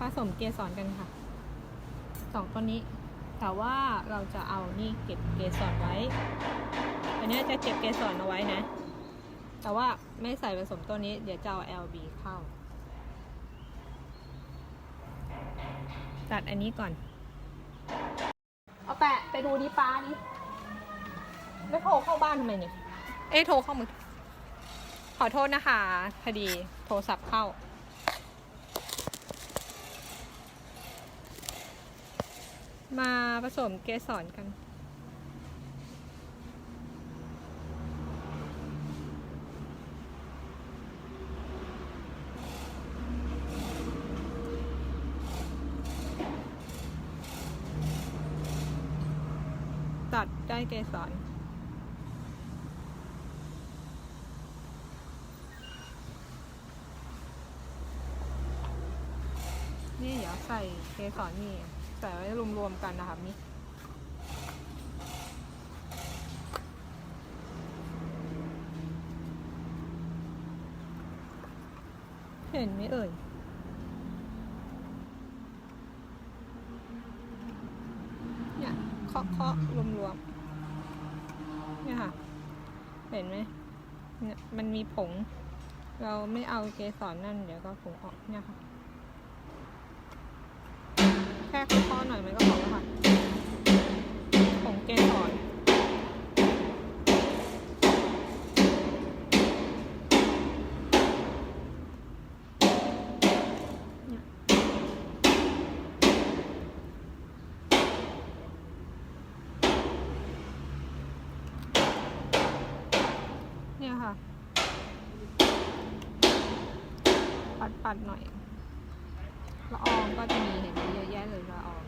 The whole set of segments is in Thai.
มาผสมเกสรกันค่ะสองตัวนี้ แต่ว่าเราจะเอานี่เก็บเกสรไว้อันนี้จะเก็บเกสรเอาไว้นะ แต่ว่าไม่ใส่ผสมตัวนี้ เดี๋ยวจะเอา LB เข้า ตัดอันนี้ก่อน เอาแปะไปดูดิป้าดิไม่โทรเข้าบ้านทำไมเนี่ย เอ้ยโทรเข้ามือขอโทษนะคะ พอดีโทรศัพท์เข้า มาผสมเกสรกัน ตัดได้เกสรนี่เดี๋ยวใส่เกสรนี่ ใส่ไว้รวมๆกันนะคะนี่เห็นไหมเอ่ยเนี่ยเคาะเคาะรวมๆเนี่ยค่ะ เห็นไหมเนี่ยมันมีผง เราไม่เอาเกสรนั่น เดี๋ยวก็ผงออกเนี่ยค่ะ ค่เคาะๆหน่อยมันก็พอแล้วค่ะผงเกสรเนี่ยค่ะ ปัดๆหน่อย ละอองก็จะมีเห็นเยอะแยะเลยละออง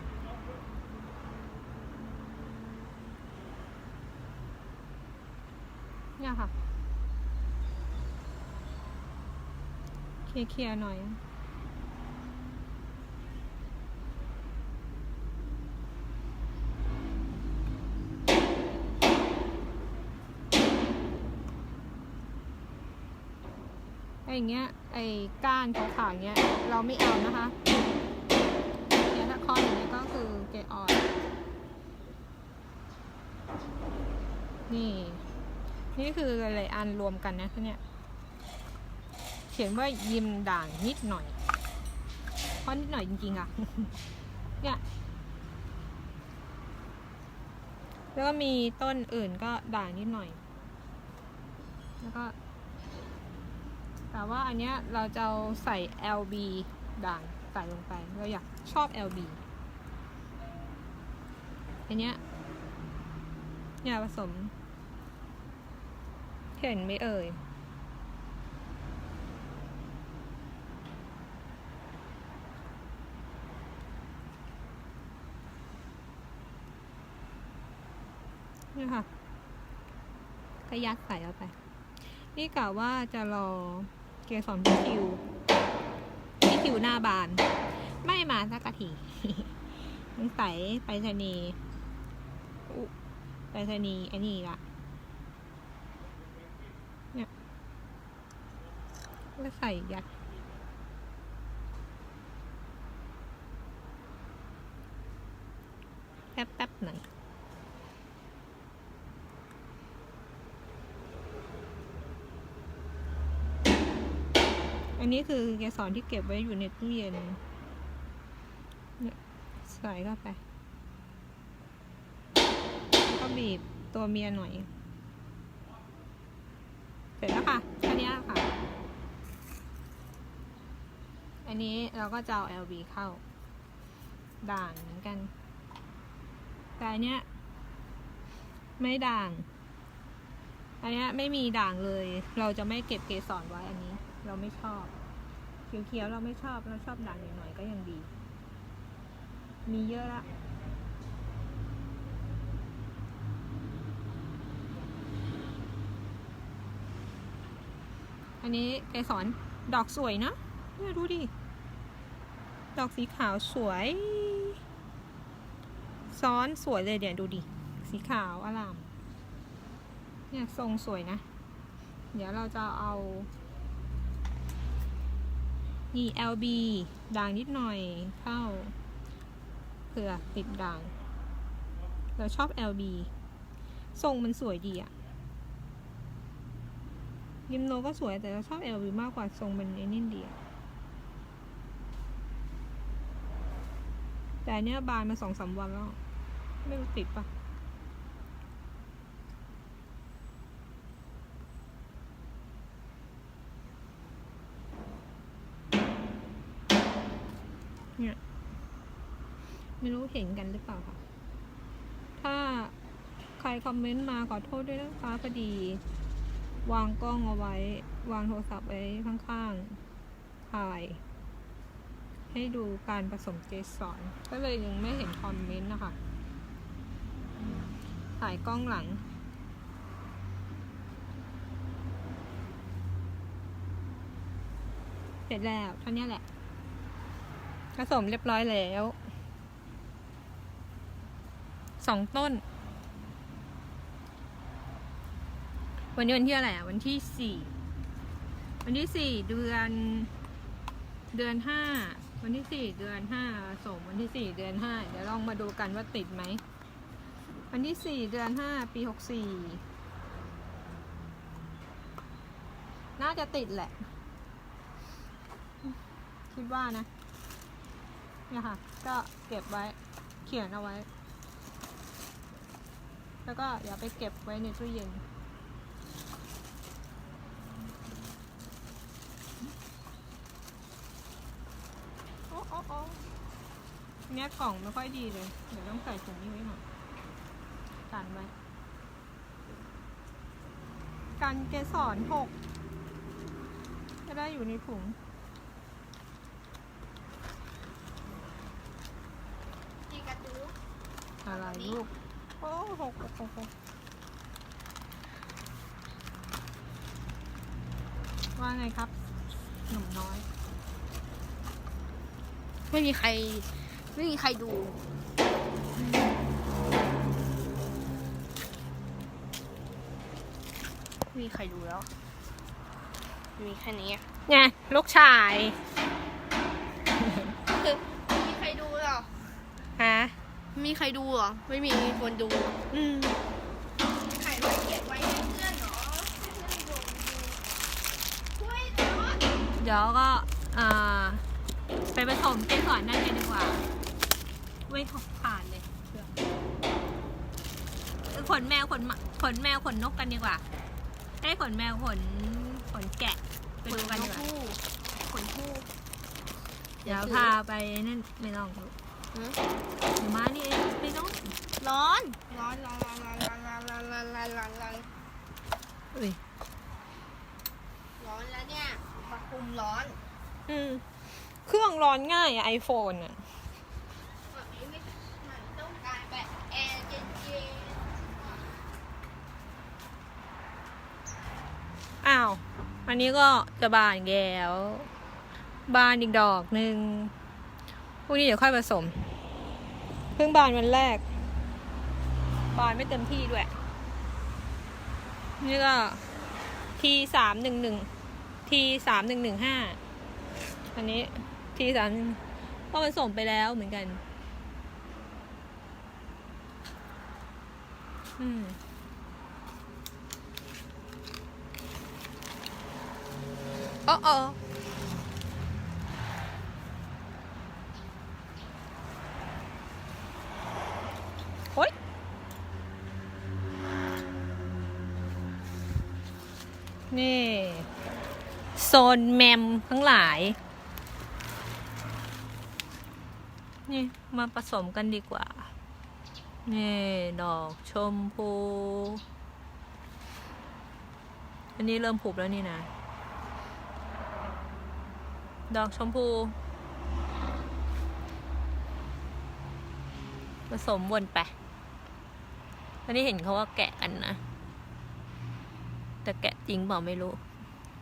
เนี่ยค่ะ เคลียร์ๆหน่อย ไอ้อย่างเงี้ย ไอ้ก้านขาวๆอย่างเงี้ย เราไม่เอานะคะเนี่ยถ้าคอนอย่างเงี้ยก็คือเกออนนี่ นี่คือหลายอันรวมกันนะคะเนี่ย เขียนว่ายิมด่างนิดหน่อยเพราะนิดหน่อยจริงๆอะเนี่ยแล้วก็มีต้นอื่นก็ด่างนิดหน่อย แล้วก็ แต่ว่าอันเนี้ยเราจะเอาใส่ LB ด่างใส่ลงไป เราอยากชอบ LB อันเนี้ยเนี่ยผสม เห็นไหมเอ่ยนี่ค่ะก็ยัดใส่เข้าไป นี่กะว่าจะรอ เกสรพี่คิวพี่คิวหน้าบาน ไม่มาสักทีมันใส่ไปรษณีไปรษณีไอ้นี่ละเนี่ยก็ใส่ยัดแป๊บๆหน่อ อันนี้คือเกสรที่เก็บไว้อยู่ในตู้เย็นใส่เข้าไปแล้วก็บีบตัวเมียหน่อย เสร็จแล้วค่ะแค่นี้ค่ะ อันนี้เราก็จะเอา LB เข้า ด่างเหมือนกัน แต่อันเนี้ย ไม่ด่าง อันเนี้ยไม่มีด่างเลย เราจะไม่เก็บเกสรไว้อันนี้ เราไม่ชอบ เขียวๆเราไม่ชอบเราชอบด่างหน่อยๆก็ยังดี มีเยอะละอันนี้เกสรดอกสวยนะเนี่ยดูดิ ดอกสีขาวสวย ซ้อนสวยเลยเดี๋ยวดูดิ สีขาวอลาม เนี่ยทรงสวยนะ เดี๋ยวเราจะเอา นี่ LB ด่างนิดหน่อยเข้าเผื่อติดด่าง เราชอบ LB ทรงมันสวยดีอะยิมโนก็สวยแต่เราชอบ LB มากกว่าทรงมันไอ้นี่ดีอะแต่เนี้ยบานมาสองสามวันแล้ว ไม่รู้ติดปะเนี่ย ไม่รู้ เห็นกันหรือเปล่าคะถ้าใครคอมเมนต์มาขอโทษด้วยนะคะพอดี วางกล้องเอาไว้ วางโทรศัพท์ไว้ข้างๆถ่าย ให้ดูการผสมเกสรก็เลยยังไม่เห็นคอมเมนต์นะคะถ่ายกล้องหลังเสร็จแล้วเท่านี้แหละผสมเรียบร้อยแล้ว สองต้น วันนี้วันที่อะไรอะ วันที่สี่วันที่สี่เดือน เดือนห้าวันที่สี่เดือนห้าส่งวันที่สี่เดือนห้าเดี๋ยวลองมาดูกันว่าติดไหมวันที่สี่เดือนห้าปีหกสี่น่าจะติดแหละ คิดว่านะเนี่ยค่ะ ก็เก็บไว้ เขียนเอาไว้ แล้วก็อย่าไปเก็บไว้ในตู้เย็น โอ้โอ้โอ้เนี่ยกล่องไม่ค่อยดีเลย เดี๋ยวต้องใส่ถุงนี้ไว้หน่อยกันไว้กันเกสรหกจะได้อยู่ในถุงที่กระตูอะไรลูก โอ้หกหกหกว่าไงครับ หนุ่มน้อย ไม่มีใคร ไม่มีใครดูมีใครดูแล้ว มีแค่นี้ไงลูกชาย คือไม่มีใครดูหรอ ฮะ ไม่มีใครดูเหรอ ไม่มีคนดู อืมใครมาเก็บไว้ให้เพื่อนเหรอให้เพื่อนดูช่วยหน่อยเดี๋ยวก็ อ่า ไปผสมเกสรนั่นกันดีกว่าไม่ขอผ่านเลยเชื่อขนแมวขนหมาขนแมวขนนกกันดีกว่า ให้ขนแมวขนขนแกะไปดูกันดีกว่าผู้คนผู้เดี๋ยวพาไปนั่นไม่ต้องลูกฮะเดี๋ยว มานี่เองไม่ต้องร้อนร้อนร้อนร้อนร้อนร้อนร้อนร้อนร้อนร้อนร้อนอุ้ยร้อนแล้วเนี่ยปะคุมร้อน อืมเครื่องร้อนง่ายอะไอโฟนอะแบบนี้ไม่มันต้องการแบบแอร์เย็นอ้าว อันนี้ก็จะบานอีกแล้ว บานอีกดอกหนึ่ง พวกนี้เดี๋ยวค่อยผสม เพิ่งบานวันแรก บานไม่เต็มที่ด้วย นี่ก็ทีสามหนึ่งหนึ่งทีสามหนึ่งหนึ่งห้าอันนี้ทีสามก็ผสมไปแล้วเหมือนกัน อืมโอ้โอ นี่ โซนแมมทั้งหลาย นี่มาผสมกันดีกว่า นี่ ดอกชมพู อันนี้เริ่มผุบแล้วนี่นะ ดอกชมพู ผสมวนไปอันนี้เห็นเขาว่าแกะกันนะ แต่แกะจริงเปล่าไม่รู้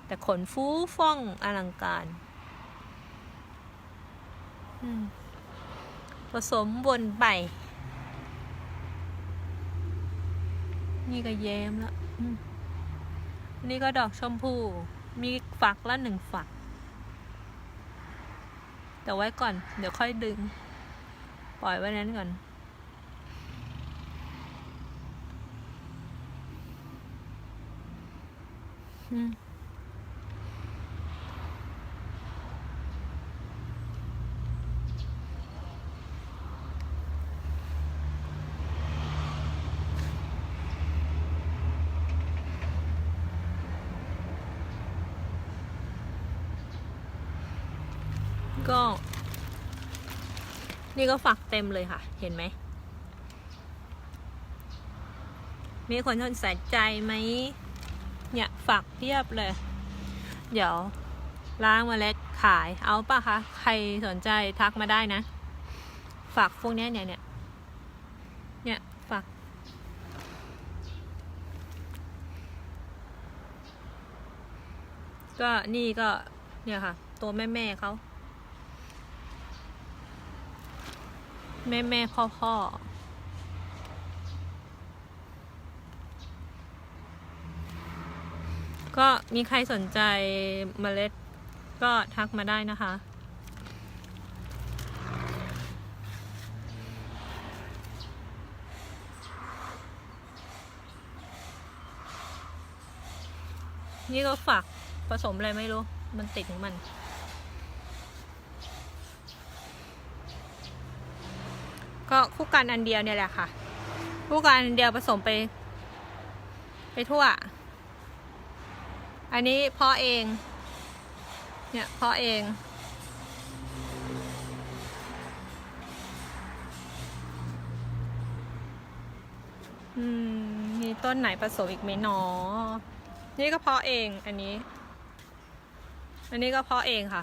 แต่ขนฟูฟ่องอลังการผสมวนไป นี่ก็เย้มแล้วนนี่ก็ดอกชมพู มีฝักละหนึ่งฝัก แต่ไว้ก่อน เดี๋ยวค่อยดึง ปล่อยไว้นั้นก่อน อืม ก็ นี่ก็ฝักเต็มเลยค่ะ เห็นไหม มีคนสนใจไหม เนี่ยฝักเทียบเลย เดี๋ยวล้างมเมล็ดขายเอาปะคะ ใครสนใจทักมาได้นะ ฝักพวกนี้เนี่ยเนี่ยเนี่ยฝัก ก็นี่ก็เนี่ยค่ะ ตัวแม่แม่เขา แม่แม่พ่อพ่อ ก็มีใครสนใจเมล็ดก็ทักมาได้นะคะ นี่ก็ฝักผสมอะไรไม่รู้ มันติดของมันก็คู่กันอันเดียวเนี่ยแหละค่ะ คู่กันอันเดียวผสมไป ไปทั่ว อันนี้เพาะเอง เนี่ยเพาะเอง อืม มีต้นไหนผสมอีกไหมหนอ นี่ก็เพาะเองอันนี้ อันนี้ก็เพาะเองค่ะ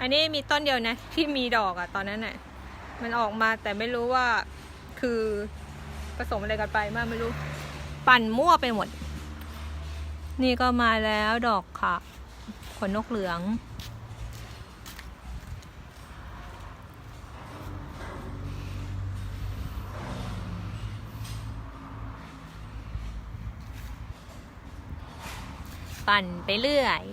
อันนี้มีต้นเดียวนะ ที่มีดอกอะตอนนั้นน่ะ มันออกมาแต่ไม่รู้ว่าคือผสมอะไรกันไปมากไม่รู้ ปั่นมั่วไปหมด นี่ก็มาแล้วดอกค่ะขนนกเหลือง ปั่นไปเรื่อย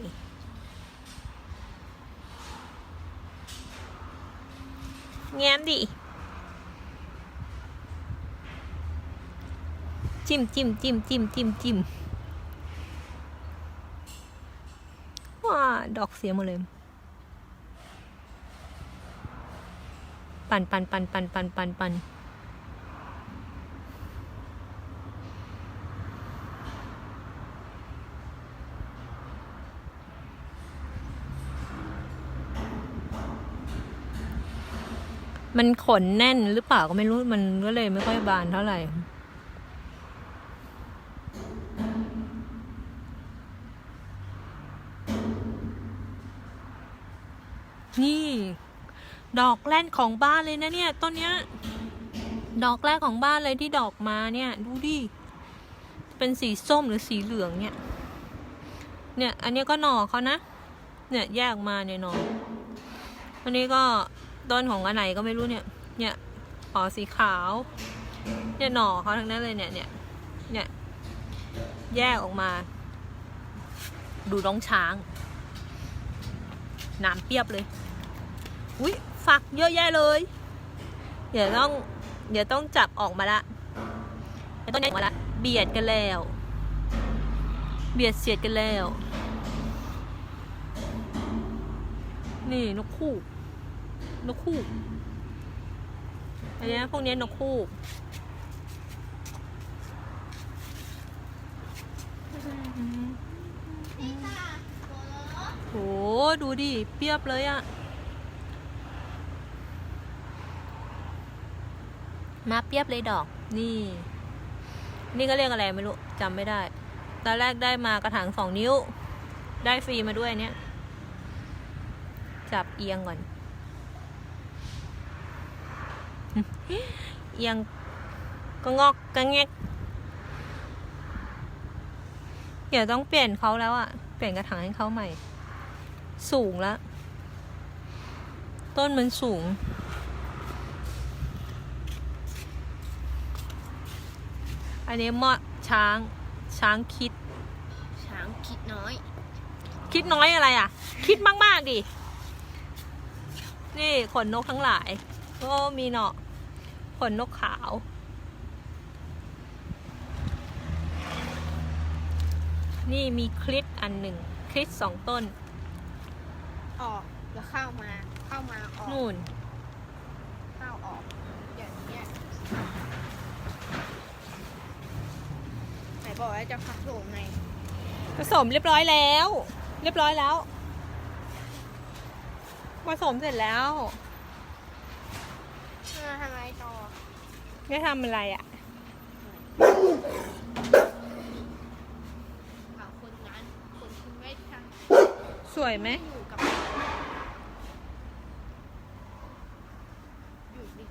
แง้มดิ จิ้มจิ้มจิ้มจิ้มจิ้มจิ้มว้าดอกเสียหมดเลย ปั่นปั่นปั่นปั่นปั่นปั่นปั่นมันขนแน่นหรือเปล่าก็ไม่รู้ มันก็เลยไม่ค่อยบานเท่าไหร่ นี่ ดอกแรกของบ้านเลยนะเนี่ยต้นเนี้ย ดอกแรกของบ้านเลยที่ดอกมาเนี่ย ดูดิ เป็นสีส้มหรือสีเหลืองเนี่ย เนี่ย อันนี้ก็หน่อเขานะ เนี่ยแยกมาเนี่ยหน่ออันนี้ก็ต้นของอันไหนก็ไม่รู้เนี่ย เนี่ยอ๋อสีขาว เนี่ยหน่อเขาทั้งนั้นเลยเนี่ย เนี่ย เนี่ย แยกออกมา ดูน้องช้าง น้ำเปียบเลย อุ้ยฝักเยอะแยะเลย เดี๋ยวต้อง เดี๋ยวต้องจับออกมาละเดี๋ยวต้องแยกออกมาละ เบียดกันแล้ว เบียดเสียดกันแล้ว นี่นกคู่นกคู่อันนี้พวกนี้นกคู่ โลโห ดูดิ เปียบเลยอะมาเปียบเลยดอก นี่ นี่ก็เรียกอะไรไม่รู้จำไม่ได้ ตอนแรกได้มากระถางสองนิ้ว ได้ฟรีมาด้วยเนี่ย จับเอียงก่อน เอียงก็งอกก็แงกเดี๋ยวต้องเปลี่ยนเขาแล้วอะเปลี่ยนกระถางให้เขาใหม่ สูงแล้วต้นมันสูง อันนี้เหมาะช้าง ช้างคิด ช้างคิดน้อย คิดน้อยอะไรอะ คิดมาก ๆ ดิ นี่ขนนกทั้งหลาย ก็มีเนาะขนนกขาว นี่มีคลิปอันหนึ่ง คลิปสองต้น ออกแล้วเข้ามา เข้ามาออกนู่น เข้าออกอย่างเนี้ยไหนบอกว่าจะพักโถงไงผสมเรียบร้อยแล้ว เรียบร้อยแล้วผสมเสร็จแล้วเออทำไมต่อไม่ทำอะไรอะ่ะถามคนนั้นคนคุณไม่ทสวยไหมำอยู่กับอยู่ดิ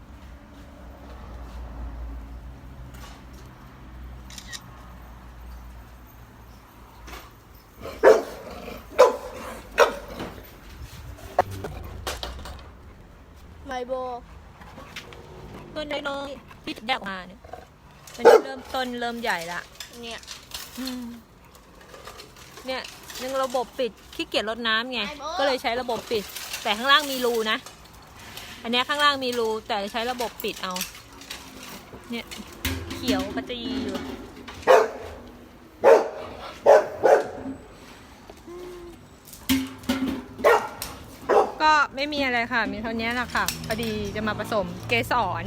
ไม โบต้นน้อยๆที่แยกออกมาเนี่ยมันจะเริ่มต้นเริ่มใหญ่ละเนี่ยอืมเนี่ยยังระบบปิดขี้เกียจรดน้ำไงไอ้โบ้ก็เลยใช้ระบบปิด แต่ข้างล่างมีรูนะ อันเนี้ยข้างล่างมีรูแต่ใช้ระบบปิดเอา เนี่ยเขียวกระจีอยู่ ก็ไม่มีอะไรค่ะ มีเท่านี้แหละค่ะ พอดีจะมาผสมเกสร